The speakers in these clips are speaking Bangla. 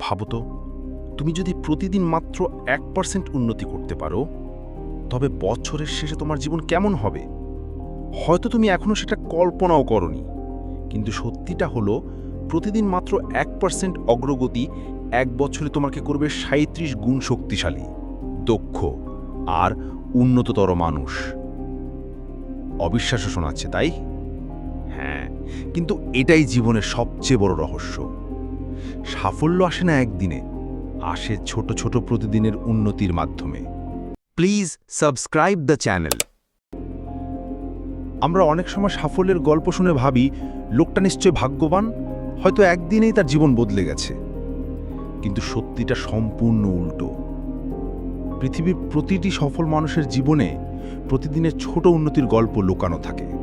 ভাবো তো, তুমি যদি প্রতিদিন মাত্র এক পার্সেন্ট উন্নতি করতে পারো, তবে বছরের শেষে তোমার জীবন কেমন হবে? হয়তো তুমি এখনও সেটা কল্পনাও করনি, কিন্তু সত্যিটা হলো প্রতিদিন মাত্র এক পার্সেন্ট অগ্রগতি এক বছরে তোমাকে করবে সাঁত্রিশ গুণ শক্তিশালী, দক্ষ আর উন্নততর মানুষ। অবিশ্বাস্য শোনাচ্ছে, তাই? হ্যাঁ কিন্তু এটাই জীবনের সবচেয়ে বড় রহস্য। সাফল্য আসে না একদিনে আসে ছোট ছোট প্রতিদিনের উন্নতির মাধ্যমে। প্লিজ সাবস্ক্রাইব দ্য চ্যানেল আমরা অনেক সময় সাফল্যের গল্প শুনে ভাবি লোকটা নিশ্চয় ভাগ্যবান হয়তো একদিনেই তার জীবন বদলে গেছে। কিন্তু সত্যিটা সম্পূর্ণ উল্টো। পৃথিবীর প্রতিটি সফল মানুষের জীবনে প্রতিদিনের ছোট উন্নতির গল্প লুকানো থাকে।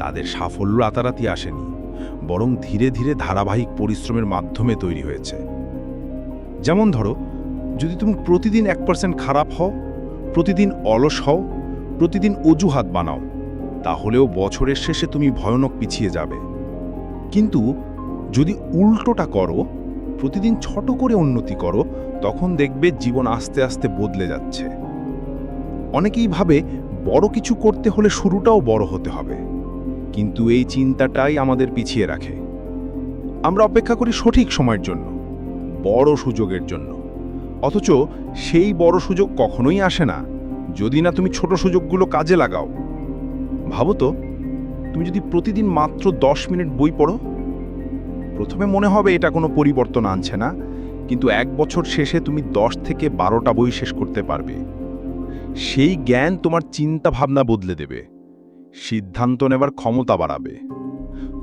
তাদের সাফল্য রাতারাতি আসেনি, বরং ধীরে ধীরে ধারাবাহিক পরিশ্রমের মাধ্যমে তৈরি হয়েছে। যেমন ধরো, যদি তুমি প্রতিদিন এক পার্সেন্ট খারাপ হও, প্রতিদিন অলস হও, প্রতিদিন অজুহাত বানাও, তাহলেও বছরের শেষে তুমি ভয়ানক পিছিয়ে যাবে। কিন্তু যদি উল্টোটা করো, প্রতিদিন ছোট করে উন্নতি করো, তখন দেখবে জীবন আস্তে আস্তে বদলে যাচ্ছে। অনেকেই ভাবে বড় কিছু করতে হলে শুরুটাও বড় হতে হবে। কিন্তু এই চিন্তাটাই আমাদের পিছিয়ে রাখে। আমরা অপেক্ষা করি সঠিক সময়ের জন্য, বড় সুযোগের জন্য। অথচ সেই বড় সুযোগ কখনোই আসে না, যদি না তুমি ছোট সুযোগগুলো কাজে লাগাও। ভাবো তো, তুমি যদি প্রতিদিন মাত্র দশ মিনিট বই পড়ো, প্রথমে মনে হবে এটা কোনো পরিবর্তন আনছে না, কিন্তু এক বছর শেষে তুমি দশ থেকে বারোটা বই শেষ করতে পারবে। সেই জ্ঞান তোমার চিন্তা ভাবনা বদলে দেবে। সিদ্ধান্ত নেবার ক্ষমতা বাড়াবে।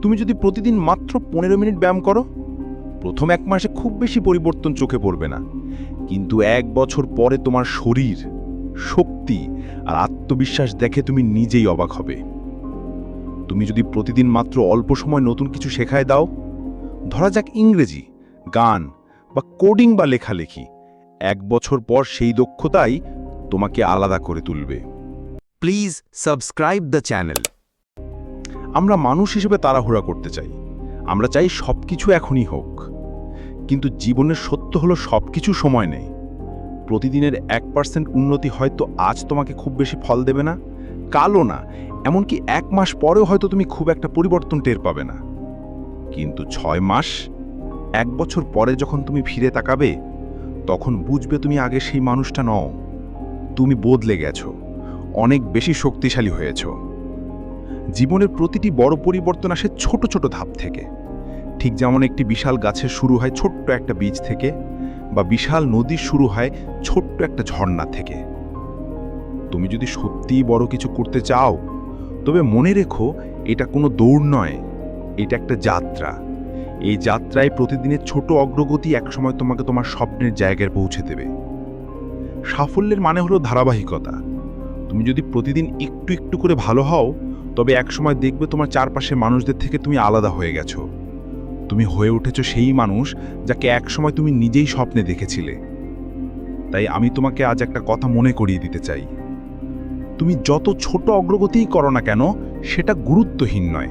তুমি যদি প্রতিদিন মাত্র পনেরো মিনিট ব্যায়াম করো, প্রথম এক মাসে খুব বেশি পরিবর্তন চোখে পড়বে না। কিন্তু এক বছর পরে তোমার শরীর, শক্তি আর আত্মবিশ্বাস দেখে তুমি নিজেই অবাক হবে। তুমি যদি প্রতিদিন মাত্র অল্প সময় নতুন কিছু শেখায় দাও, ধরা যাক ইংরেজি, গান বা কোডিং বা লেখালেখি, এক বছর পর সেই দক্ষতাই তোমাকে আলাদা করে তুলবে। Please subscribe the channel. আমরা মানুষ হিসেবে তাড়াহুড়া করতে চাই। আমরা চাই সব কিছু এখনই হোক। কিন্তু জীবনের সত্য হলো সব কিছু সময় নেই। প্রতিদিনের এক পার্সেন্ট উন্নতি হয়তো আজ তোমাকে খুব বেশি ফল দেবে না, কালও না। এমনকি এক মাস পরেও হয়তো তুমি খুব একটা পরিবর্তন টের পাবে না। কিন্তু ছয় মাস, এক বছর পরে যখন তুমি ফিরে তাকাবে, তখন বুঝবে তুমি আগে সেই মানুষটা নও। তুমি বদলে গেছো। অনেক বেশি শক্তিশালী হয়েছো। জীবনের প্রতিটি বড় পরিবর্তন আসে ছোট ছোট ধাপ থেকে। ঠিক যেমন একটি বিশাল গাছের শুরু হয় ছোট্ট একটা বীজ থেকে বা বিশাল নদীর শুরু হয় ছোট্ট একটা ঝর্ণা থেকে। তুমি যদি সত্যিই বড় কিছু করতে চাও, তবে মনে রেখো এটা কোনো দৌড় নয়, এটা একটা যাত্রা। এই যাত্রায় প্রতিদিনের ছোট অগ্রগতি একসময় তোমাকে তোমার স্বপ্নের জায়গায় পৌঁছে দেবে। সাফল্যের মানে হলো ধারাবাহিকতা। তুমি যদি প্রতিদিন একটু একটু করে ভালো হও, তবে একসময় দেখবে তোমার চারপাশে মানুষদের থেকে তুমি আলাদা হয়ে গেছো। তুমি হয়ে উঠেছো সেই মানুষ যাকে একসময় তুমি নিজেই স্বপ্নে দেখেছিলে। তাই আমি তোমাকে আজ একটা কথা মনে করিয়ে দিতে চাই। তুমি যত ছোট অগ্রগতিই করো না কেন, সেটা গুরুত্বহীন নয়।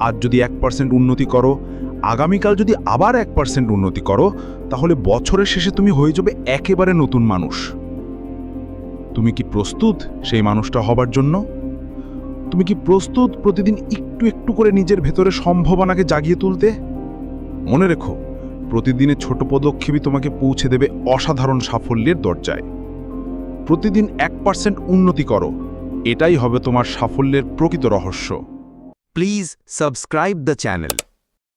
আজ যদি এক পার্সেন্ট উন্নতি করো, আগামীকাল যদি আবার এক পার্সেন্ট উন্নতি করো, তাহলে বছরের শেষে তুমি হয়ে যাবে একেবারে নতুন মানুষ। তুমি কি প্রস্তুত সেই মানুষটা হবার জন্য? তুমি কি প্রস্তুত প্রতিদিন একটু একটু করে নিজের ভেতরে সম্ভাবনাকে জাগিয়ে তুলতে? মনে রেখো, প্রতিদিনের ছোট পদক্ষেপই তোমাকে পৌঁছে দেবে অসাধারণ সাফল্যের দরজায়। প্রতিদিন এক পার্সেন্ট উন্নতি করো, এটাই হবে তোমার সাফল্যের প্রকৃত রহস্য। Please subscribe the channel